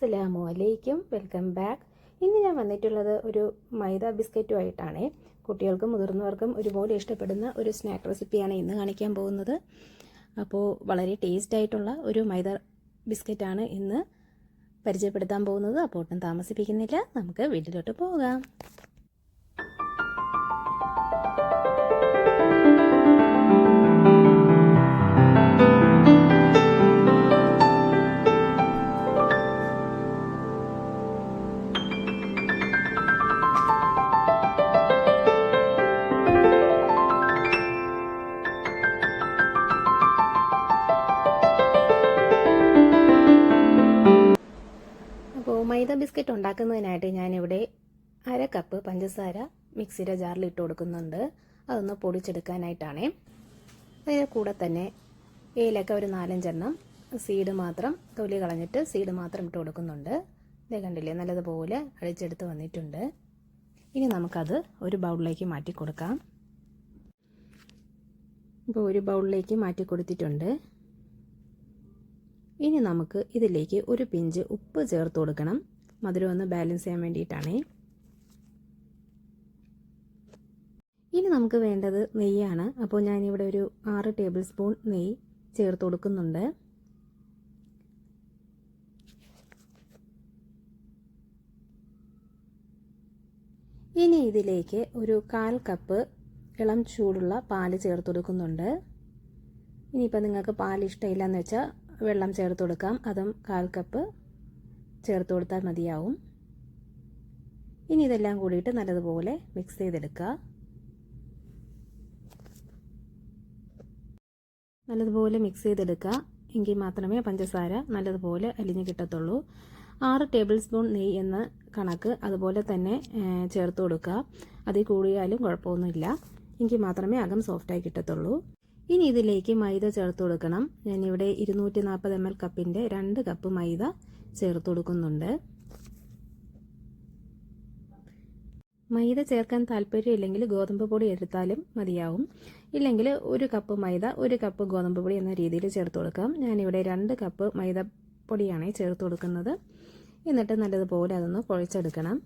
അസ്സലാമു അലൈക്കും welcome back. ഇന്ന് ഞാൻ വന്നിട്ടുള്ളത് ഒരു മൈദ ബിസ്ക്കറ്റുമായിട്ടാണ്. കുട്ടികൾക്കും മുതിർന്നവർക്കും ഒരുപോലെ ഇഷ്ടപ്പെടുന്ന ഒരു സ്നാക്ക് റെസിപ്പിയാണ് ഇന്ന് കാണിക്കാൻ പോകുന്നത്. അപ്പോൾ വളരെ ടേസ്റ്റ് ആയിട്ടുള്ള ഒരു മൈദ ബിസ്ക്കറ്റാണ് ഇന്ന് പരിചയപ്പെടുത്താൻ പോകുന്നത്. അപ്പോൾ ഒട്ടും താമസിപ്പിക്കുന്നില്ല. നമുക്ക് വീട്ടിലോട്ട് പോകാം. ഉണ്ടാക്കുന്നതിനായിട്ട് ഞാനിവിടെ അര കപ്പ് പഞ്ചസാര മിക്സിയുടെ ജാറിൽ ഇട്ട് കൊടുക്കുന്നുണ്ട്. അതൊന്ന് പൊടിച്ചെടുക്കാനായിട്ടാണ്. അതിന്റെ കൂടെ തന്നെ ഏലക്ക ഒരു നാലഞ്ചെണ്ണം സീഡ് മാത്രം തൊലി കളഞ്ഞിട്ട് സീഡ് മാത്രം ഇട്ട് കൊടുക്കുന്നുണ്ട്. ഇതേ കണ്ടില്ലേ നല്ലതുപോലെ അടിച്ചെടുത്ത് വന്നിട്ടുണ്ട്. ഇനി നമുക്കത് ഒരു ബൗളിലേക്ക് മാറ്റി കൊടുക്കാം. ഇപ്പോൾ ഒരു ബൗളിലേക്ക് മാറ്റി കൊടുത്തിട്ടുണ്ട്. ഇനി നമുക്ക് ഇതിലേക്ക് ഒരു പിഞ്ച് ഉപ്പ് ചേർത്ത് കൊടുക്കണം. മധുരം ഒന്ന് ബാലൻസ് ചെയ്യാൻ വേണ്ടിയിട്ടാണേ. ഇനി നമുക്ക് വേണ്ടത് നെയ്യാണ്. അപ്പോൾ ഞാനിവിടെ ഒരു ആറ് ടേബിൾ സ്പൂൺ നെയ്യ് ചേർത്ത് കൊടുക്കുന്നുണ്ട്. ഇനി ഇതിലേക്ക് ഒരു കാൽ കപ്പ് ഇളം ചൂടുള്ള പാൽ ചേർത്ത് കൊടുക്കുന്നുണ്ട്. ഇനിയിപ്പോൾ നിങ്ങൾക്ക് പാൽ ഇഷ്ടമില്ല എന്ന് വെച്ചാൽ വെള്ളം ചേർത്ത് കൊടുക്കാം. അതും കാൽ കപ്പ് ചേർത്ത് കൊടുത്താൽ മതിയാവും. ഇനി ഇതെല്ലാം കൂടിയിട്ട് നല്ലതുപോലെ മിക്സ് ചെയ്തെടുക്കുക. നല്ലതുപോലെ മിക്സ് ചെയ്തെടുക്കുക. എങ്കിൽ മാത്രമേ പഞ്ചസാര നല്ലതുപോലെ അലിഞ്ഞ് കിട്ടത്തുള്ളൂ. ആറ് ടേബിൾ സ്പൂൺ നെയ്യ് എന്ന കണക്ക് അതുപോലെ തന്നെ ചേർത്ത് കൊടുക്കുക. അതിൽ കൂടിയാലും കുഴപ്പമൊന്നുമില്ല. എങ്കിൽ മാത്രമേ അകം സോഫ്റ്റായി കിട്ടത്തുള്ളൂ. ഇനി ഇതിലേക്ക് മൈദ ചേർത്ത് കൊടുക്കണം. ഞാനിവിടെ ഇരുന്നൂറ്റി നാൽപ്പത് എം എൽ കപ്പിന്റെ രണ്ട് കപ്പ് മൈദ ചേർത്ത് കൊടുക്കുന്നുണ്ട്. മൈദ ചേർക്കാൻ താല്പര്യമില്ലെങ്കിൽ ഗോതമ്പ് പൊടി എടുത്താലും മതിയാവും. ഇല്ലെങ്കിൽ ഒരു കപ്പ് മൈദ ഒരു കപ്പ് ഗോതമ്പ് പൊടി എന്ന രീതിയിൽ ചേർത്ത് കൊടുക്കാം. ഞാനിവിടെ രണ്ട് കപ്പ് മൈദ പൊടിയാണ് ചേർത്ത് കൊടുക്കുന്നത്. എന്നിട്ട് നല്ലതുപോലെ അതൊന്ന് കുഴച്ചെടുക്കണം.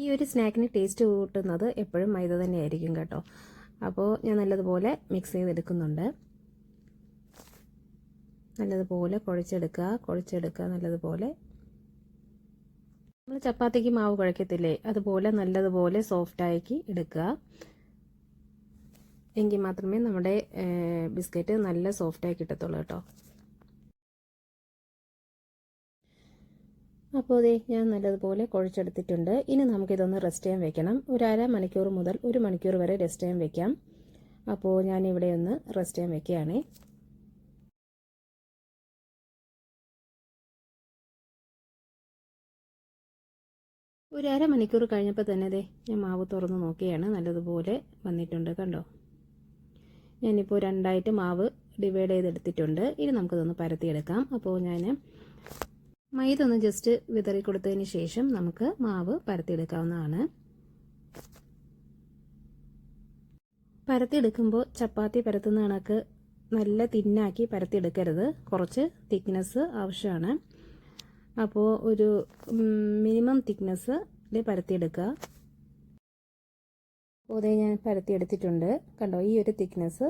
ഈ ഒരു സ്നാക്കിന് ടേസ്റ്റ് കൂട്ടുന്നത് എപ്പോഴും മൈദ തന്നെയായിരിക്കും കേട്ടോ. അപ്പോൾ ഞാൻ നല്ലതുപോലെ മിക്സ് ചെയ്തെടുക്കുന്നുണ്ട്. നല്ലതുപോലെ കുഴച്ചെടുക്കുക കുഴച്ചെടുക്കുക നല്ലതുപോലെ. നമ്മൾ ചപ്പാത്തിക്ക് മാവ് കുഴക്കത്തില്ലേ? അതുപോലെ നല്ലതുപോലെ സോഫ്റ്റാക്കി എടുക്കുക. എങ്കിൽ മാത്രമേ നമ്മുടെ ബിസ്ക്കറ്റ് നല്ല സോഫ്റ്റായി കിട്ടത്തുള്ളൂ കേട്ടോ. അപ്പോൾ ഇതേ ഞാൻ നല്ലതുപോലെ കുഴച്ചെടുത്തിട്ടുണ്ട്. ഇനി നമുക്കിതൊന്ന് റെസ്റ്റ് ചെയ്യാൻ വെക്കണം. ഒരു അര മണിക്കൂർ മുതൽ ഒരു മണിക്കൂർ വരെ റെസ്റ്റ് ചെയ്യാൻ വെക്കാം. അപ്പോൾ ഞാനിവിടെ ഒന്ന് റെസ്റ്റ് ചെയ്യാൻ വെക്കുകയാണേ. ഒരു അര മണിക്കൂർ കഴിഞ്ഞപ്പോൾ തന്നെ അതെ ഞാൻ മാവ് തുറന്ന് നോക്കിയാണ്. നല്ലതുപോലെ വന്നിട്ടുണ്ട് കണ്ടോ? ഞാനിപ്പോൾ രണ്ടായിട്ട് മാവ് ഡിവൈഡ് ചെയ്തെടുത്തിട്ടുണ്ട്. ഇനി നമുക്കതൊന്ന് പരത്തിയെടുക്കാം. അപ്പോൾ ഞാൻ മൈദ ഒന്ന് ജസ്റ്റ് വിതറി കൊടുത്തതിന് ശേഷം നമുക്ക് മാവ് പരത്തിയെടുക്കാവുന്നതാണ്. പരത്തിയെടുക്കുമ്പോൾ ചപ്പാത്തി പരത്തുന്ന കണക്ക് നല്ല തിന്നാക്കി പരത്തിയെടുക്കരുത്. കുറച്ച് തിക്നെസ് ആവശ്യമാണ്. അപ്പോൾ ഒരു മിനിമം തിക്നെസ് പരത്തിയെടുക്കുക. അതേ ഞാൻ പരത്തിയെടുത്തിട്ടുണ്ട്. കണ്ടോ ഈ ഒരു തിക്നെസ്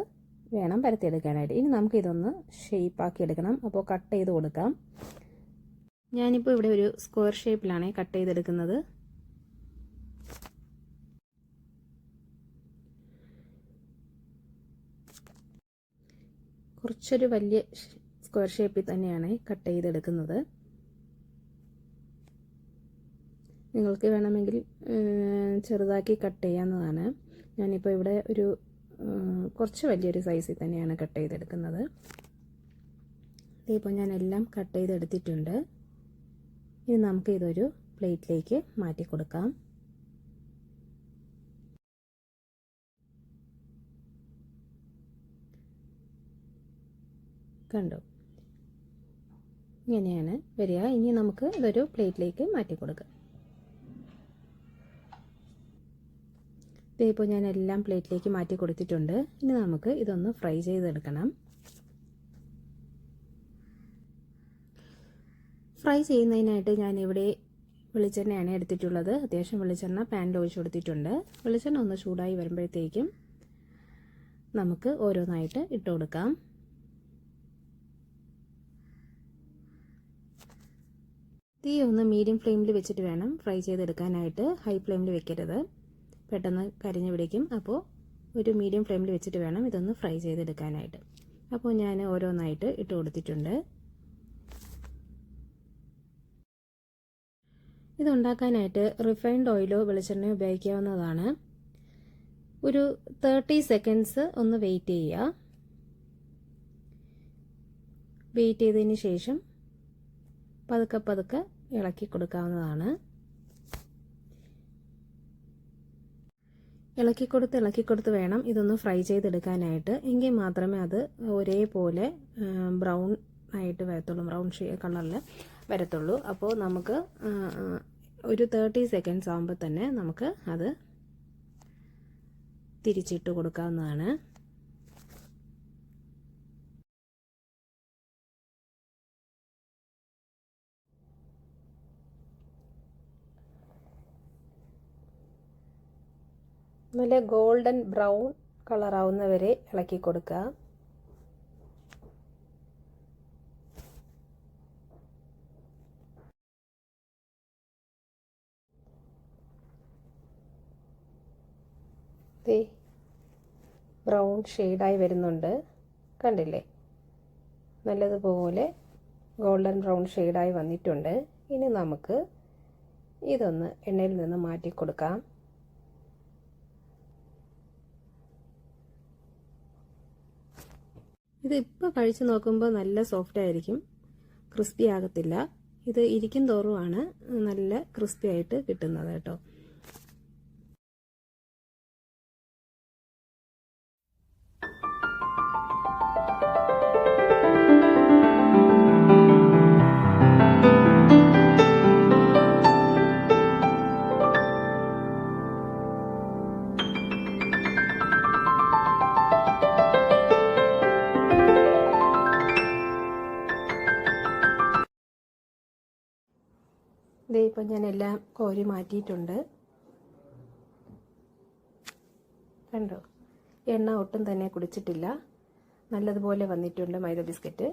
വേണം പരത്തിയെടുക്കാനായിട്ട്. ഇനി നമുക്ക് നമുക്കിതൊന്ന് ഷേപ്പാക്കി എടുക്കണം. അപ്പോൾ കട്ട് ചെയ്ത് കൊടുക്കാം. ഞാനിപ്പോൾ ഇവിടെ ഒരു സ്ക്വയർ ഷേപ്പിലാണ് കട്ട് ചെയ്തെടുക്കുന്നത്. കുറച്ചൊരു വലിയ സ്ക്വയർ ഷേപ്പിൽ തന്നെയാണ് കട്ട് ചെയ്തെടുക്കുന്നത്. നിങ്ങൾക്ക് വേണമെങ്കിൽ ചെറുതാക്കി കട്ട് ചെയ്യാവുന്നതാണ്. ഞാനിപ്പോൾ ഇവിടെ ഒരു കുറച്ച് വലിയൊരു സൈസിൽ തന്നെയാണ് കട്ട് ചെയ്തെടുക്കുന്നത്. ഇപ്പോൾ ഞാൻ എല്ലാം കട്ട് ചെയ്തെടുത്തിട്ടുണ്ട്. ഇനി നമുക്ക് ഇതൊരു പ്ലേറ്റിലേക്ക് മാറ്റി കൊടുക്കാം. കണ്ടു? ഇങ്ങനെയാണ് വരിക. ഇനി നമുക്ക് ഇതൊരു പ്ലേറ്റിലേക്ക് മാറ്റി കൊടുക്കാം. ഇപ്പോൾ ഞാൻ എല്ലാം പ്ലേറ്റിലേക്ക് മാറ്റി കൊടുത്തിട്ടുണ്ട്. ഇനി നമുക്ക് ഇതൊന്ന് ഫ്രൈ ചെയ്തെടുക്കണം. ഫ്രൈ ചെയ്യുന്നതിനായിട്ട് ഞാനിവിടെ വെളിച്ചെണ്ണയാണ് എടുത്തിട്ടുള്ളത്. അത്യാവശ്യം വെളിച്ചെണ്ണ പാനിൽ ഒഴിച്ചു കൊടുത്തിട്ടുണ്ട്. വെളിച്ചെണ്ണ ഒന്ന് ചൂടായി വരുമ്പോഴത്തേക്കും നമുക്ക് ഓരോന്നായിട്ട് ഇട്ട് കൊടുക്കാം. തീ ഒന്ന് മീഡിയം ഫ്ലെയിമിൽ വെച്ചിട്ട് വേണം ഫ്രൈ ചെയ്തെടുക്കാനായിട്ട്. ഹൈ ഫ്ലെയിമിൽ വെക്കരുത്. പെട്ടെന്ന് കരിഞ്ഞു പിടിക്കും. അപ്പോൾ ഒരു മീഡിയം ഫ്ലെയിമിൽ വെച്ചിട്ട് വേണം ഇതൊന്ന് ഫ്രൈ ചെയ്തെടുക്കാനായിട്ട്. അപ്പോൾ ഞാൻ ഓരോന്നായിട്ട് ഇട്ട് കൊടുത്തിട്ടുണ്ട്. ഇതുണ്ടാക്കാനായിട്ട് റിഫൈൻഡ് ഓയിലോ വെളിച്ചെണ്ണയോ ഉപയോഗിക്കാവുന്നതാണ്. ഒരു തേർട്ടി സെക്കൻഡ്സ് ഒന്ന് വെയിറ്റ് ചെയ്യുക. വെയിറ്റ് ചെയ്തതിന് ശേഷം പതുക്കെ പതുക്കെ ഇളക്കി കൊടുക്കാവുന്നതാണ്. ഇളക്കി കൊടുത്ത് ഇളക്കി കൊടുത്ത് വേണം ഇതൊന്ന് ഫ്രൈ ചെയ്തെടുക്കാനായിട്ട്. എങ്കിൽ മാത്രമേ അത് ഒരേപോലെ ബ്രൗൺ ആയിട്ട് വരത്തുള്ളൂ. ബ്രൗൺ കളറിൽ വരത്തുള്ളൂ. അപ്പോൾ നമുക്ക് ഒരു തേർട്ടി സെക്കൻഡ്സ് ആകുമ്പോൾ തന്നെ നമുക്ക് അത് തിരിച്ചിട്ട് കൊടുക്കാവുന്നതാണ്. നല്ല ഗോൾഡൻ ബ്രൗൺ കളറാവുന്നവരെ ഇളക്കി കൊടുക്കുക. ബ്രൗൺ ഷെയ്ഡായി വരുന്നുണ്ട്. കണ്ടില്ലേ? നല്ലതുപോലെ ഗോൾഡൻ ബ്രൗൺ ഷെയ്ഡായി വന്നിട്ടുണ്ട്. ഇനി നമുക്ക് ഇതൊന്ന് എണ്ണയിൽ നിന്ന് മാറ്റി കൊടുക്കാം. ഇത് ഇപ്പോൾ കഴിച്ച് നോക്കുമ്പോൾ നല്ല സോഫ്റ്റ് ആയിരിക്കും. ക്രിസ്പി ആകത്തില്ല. ഇത് ഇരിക്കും തോറുമാണ് നല്ല ക്രിസ്പി ആയിട്ട് കിട്ടുന്നത് കേട്ടോ. ഇതേ ഇപ്പം ഞാൻ എല്ലാം കോരി മാറ്റിയിട്ടുണ്ട്. കണ്ടോ? എണ്ണ ഒട്ടും തന്നെ കുടിച്ചിട്ടില്ല. നല്ലതുപോലെ വന്നിട്ടുണ്ട് മൈദ ബിസ്ക്കറ്റ്.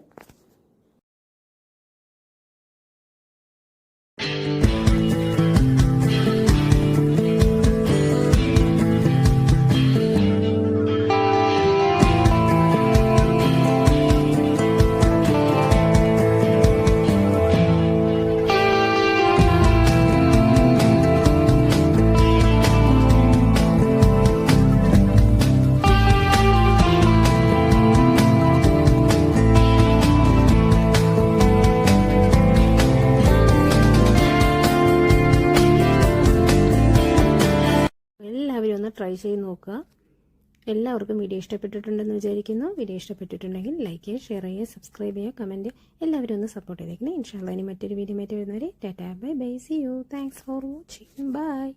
ഒന്ന് ട്രൈ ചെയ്ത് നോക്കുക. എല്ലാവർക്കും വീഡിയോ ഇഷ്ടപ്പെട്ടിട്ടുണ്ടെന്ന് വിചാരിക്കുന്നു. വീഡിയോ ഇഷ്ടപ്പെട്ടിട്ടുണ്ടെങ്കിൽ ലൈക്ക് ചെയ്യുക ഷെയർ ചെയ്യുക സബ്സ്ക്രൈബ് ചെയ്യുക കമന്റ് എല്ലാവരും ഒന്ന് സപ്പോർട്ട് ചെയ്തേക്കണേ. ഇൻഷാല്ല ഇനി മറ്റൊരു വീഡിയോ മറ്റു വരുന്നവരെ. Tata bye bye see you thanks for watching bye